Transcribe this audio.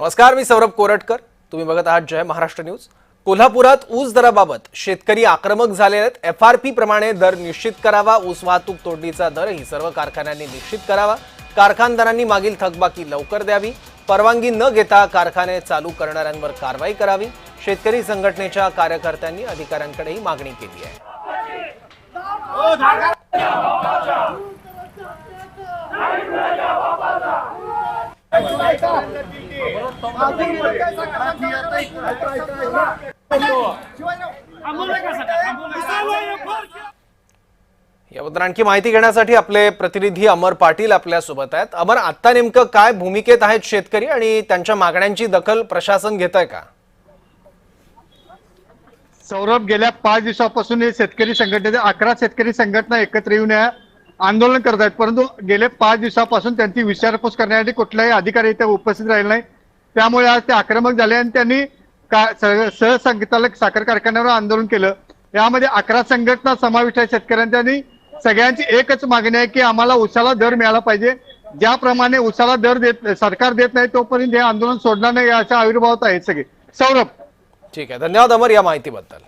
नमस्कार मी सौरभ कोरटकर. तुम्ही बघत आहात जय महाराष्ट्र न्यूज. कोल्हापुरात ऊस दराबाबत शेतकरी आक्रमक झाले आहेत. एफ आर पी प्रमाणे दर निश्चित करावा ऊस वाहतूक तोडणीचा दरही सर्व कारखान्यांनी निश्चित करावा. कारखानदारांनी मागील थकबाकी लवकर द्यावी. परवानगी न घेता कारखाने चालू करणाऱ्यांवर कारवाई करावी. शेतकरी संघटनेच्या कार्यकर्त्यांनी अधिकाऱ्यांकडेही मागणी केली आहे. याबद्दल आणखी माहिती घेण्यासाठी आपले प्रतिनिधी अमर पाटील आपल्यासोबत आहेत. अमर आता नेमकं काय भूमिकेत आहेत शेतकरी आणि त्यांच्या मागण्यांची दखल प्रशासन घेत आहे का? सौरभ गेल्या पाच दिवसापासून हे शेतकरी संघटनेचे अकरा शेतकरी संघटना एकत्र येऊन या. आंदोलन करत आहेत. परंतु गेले पाच दिवसापासून त्यांची विचारपूस करण्यासाठी कुठलाही अधिकारी इथे उपस्थित राहिले नाही. त्यामुळे आज ते आक्रमक झाले आणि त्यांनी का सहसंघचालक साखर कारखान्यावर आंदोलन केलं. यामध्ये अकरा संघटना समाविष्ट आहे शेतकऱ्यांच्या सगळ्यांची एकच मागणी आहे की आम्हाला उसाला दर मिळाला पाहिजे. ज्याप्रमाणे उसाला दर देत सरकार देत नाही तोपर्यंत हे आंदोलन सोडणार नाही अशा आविर्भावात आहेत सगळे. सौरभ. ठीक आहे. धन्यवाद अमर या माहितीबद्दल.